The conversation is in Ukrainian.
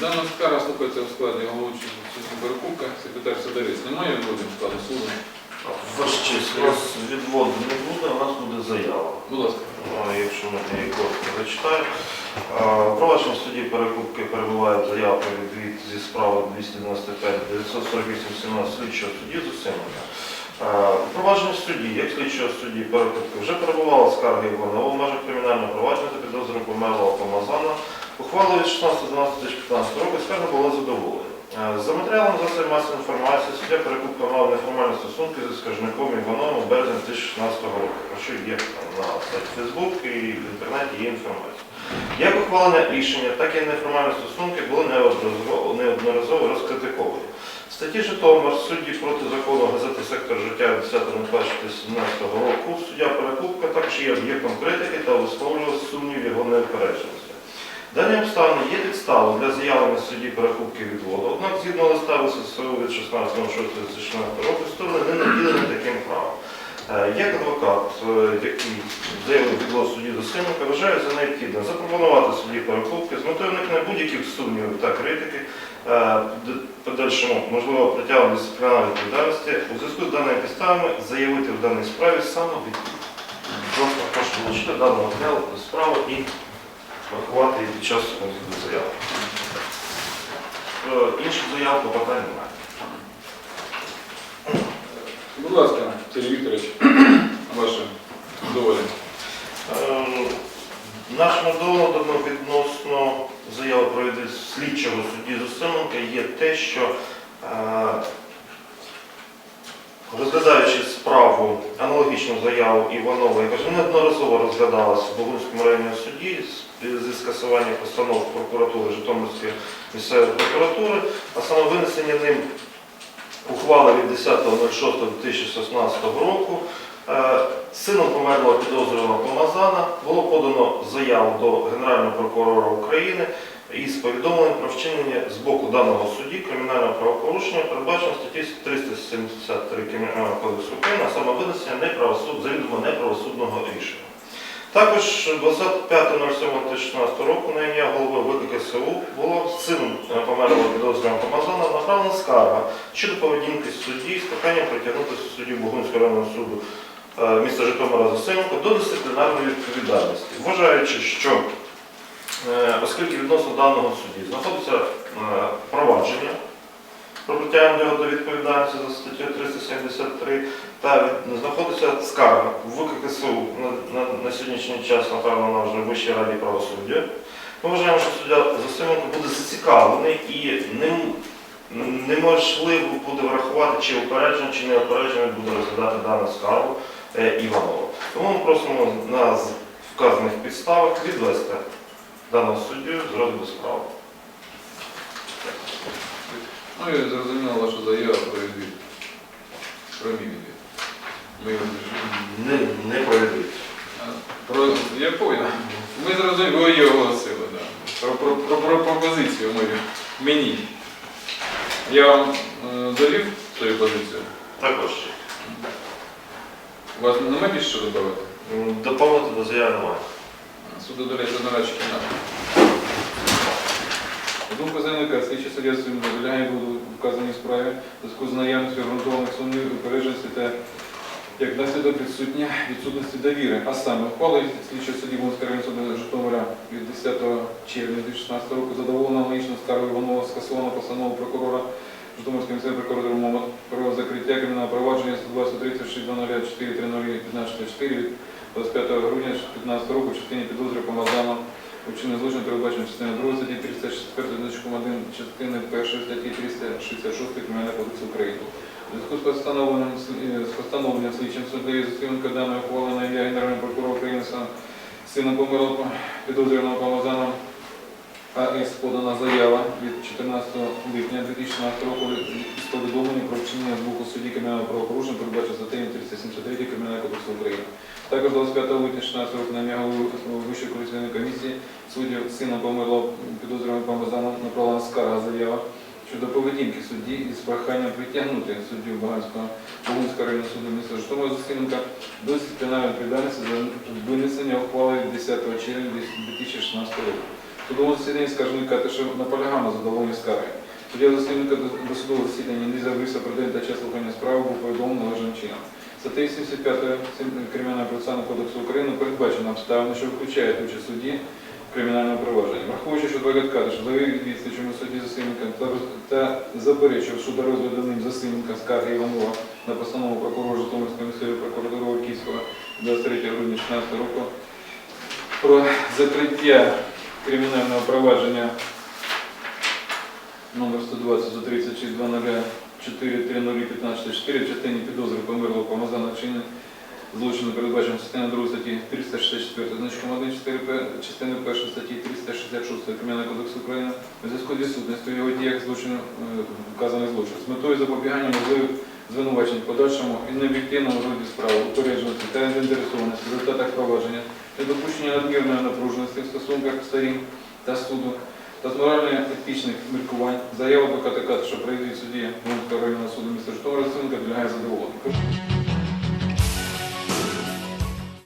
Дана скара слухається у складі головуючого суду Беркука, секретар Садарець. Немає відводів складу суду? Ваш честь, у нас відводу не буде, у нас буде заява. Будь ласка. А, Якщо ми її коротко зачитаю. А, В провадженні судді перекупки перебуває заява про відвід зі справи 295 948 17 слідчого судді з Провадженні судді, як слідчого судді перекупки, вже перебувала скарга Іванова в межах кримінального провадження за підозрою померлого Помазана. Ухвалою від 16.12.2015 року скарга була задоволена. За матеріалом засобів масової інформації суддя перекупка мав неформальні стосунки зі скаржником Івановим у березні 2016 року, про що є на сайті Facebook і в інтернеті є інформація. Як ухвалення рішення, так і неформальні стосунки були неодноразово розкритиковані. Статті Житомир судді проти закону газети Сектор життя від 10.05.2017 року суддя перекупка також є об'єктом критики та висловлював сумнів його неупередженості. Дані обставини є підставою для заявлення судді перекупки відводу, однак згідно листа ВССУ від 16.06.2016 року сторони не Як адвокат, е, який заявив відвод судді до Сименка, вважаю за необхідне запропонувати судді перекупки з метою уникнення будь-яких сумнівів та критики, е, подальшому можливо притягнення дисциплінарної відповідальності у зв'язку з даними підставами заявити в даній справі. Будь ласка, прошу долучити дану матеріал до справи і врахувати її під час розгляду заяви. Е, Інших заяв клопотань немає. Будь ласка, Сергій Вікторович, ваше задоволення. Е, Нашому доводом відносно заяви про слідчого судді Зусименка є те, що е, розглядаючи справу, аналогічну заяву Іванова, яка вже неодноразово розглядалася в Богунському районному суді зі скасування постанов прокуратури Житомирської місцевої прокуратури, а саме винесення ним ухвали від 10.06.2016 року Е, Сином померлого підозрюваного Помазана було подано заяву до Генерального прокурора України із повідомленням про вчинення з боку даного судді кримінального правопорушення, передбачено статті 373 Кримінального кодексу України, а саме винесення неправосуд, завідомо неправосудного рішення. Також 25.07.2016 року на ім'я голови ВККСУ було сином е, померлого підозрюваного Помазана направлена скарга щодо поведінки судді з проханням притягнути суддю Богунського районного суду е, міста Житомира Засименко до дисциплінарної відповідальності, вважаючи, що е, оскільки відносно даного судді знаходиться провадження про притягнення його до відповідальності за статтю 373 та знаходиться скарга в ВККСУ на, на, на сьогоднішній час направлена вже в Вищій раді правосуддя. Ми вважаємо, що суддя Засименко буде зацікавлений і ним неможливо буде врахувати, чи упереджено, чи не упереджено буде розглядати дану скаргу е, Іванова. Тому ми просимо на вказаних підставах відвести даного суддю з розгляду справи. Ну і зрозуміла ваша заява про відвід. Про мій відвід. Ми його Не, не проведуть. Про, я понял. Ми зрозуміли, ви її оголосили, да. Про, про, про, про пропозицію мою. Мені. Я вам е, завів свою позицію. Також. У вас немає більше що додавати? М, Доповнити до заяви немає. Суд додається одноразові кімнати. Думка заявника, слідчі суддя своїм дозволяє буду вказані справі зв'язку з наявністю обґрунтованих сумнівів упередженості та як наслідок відсутня відсутності довіри. А саме ухвалою слідчого судді Бунського районного суду Житомира від 10 червня 2016 року задоволено аналогічну скаргу Іванова скасовано постанову прокурора Житомирської місцевої прокуратури МОМА про закриття кримінального провадження 120 4 від 25 грудня 2015 року в частині підозри Помазаном Учинний злочин передбачено частиною 2 статті 364 значком 1 частини 1 статті 366 Кримінального кодексу України. У зв'язку з постановленням, е, з постановленням слідчим суддею Застименко даної ухвали на ім'я Генерального прокурора України сином померлого підозрюваного Помазаном АС подана заява від 14 липня 2016 року з повідомленням про вчинення з боку судді кримінального правопорушення передбачено статтею 373 Кримінального кодексу України. Також 25 липня 16 року на ім'я Вищої коаліційної комісії суддів сина померлого підозрюваного Помазаном направлена скарга заява щодо поведінки судді із проханням притягнути суддю Баганського Богунського районного суду міста Житомира Засиненка до дисциплінарної відповідальності за винесення ухвали 10 червня 2016 року. Судовому засіданні скаржник Катишев наполягав на задоволенні скарги. Суддя засідника до до судового засідання не з'явився про день та час слухання справи, був повідомлений належним чином. Статтею 75 Кримінального процесуального кодексу України передбачено обставини, що виключають участь судді в кримінальному провадженні. Враховуючи, що адвокат Кадиш завів відслідчому судді засідника та, заперечив щодо розгляду ним засідника скарги Іванова на постанову прокурора Житомирської міської прокуратури Київського 23 грудня 2016 року про закриття кримінального провадження номер 120 за 36 4 30 4 в частині підозри померлого помазана вчинення злочину передбачено частина 2 статті 364 значком 1 4 частини 1 статті 366 Кримінального кодексу України у зв'язку з відсутністю його діях злочину е, вказаний злочин з метою запобігання можливих звинувачень подальшому і необ'єктивному розгляді справи, упередженості та заінтересованості в результатах провадження недопущення надмірної напруженості в стосунках сторін та суду та з морально-етичних міркувань заяву КТК, що прийде ну, в суді Луцького районного суду міста Житомира, підлягає задоволенню.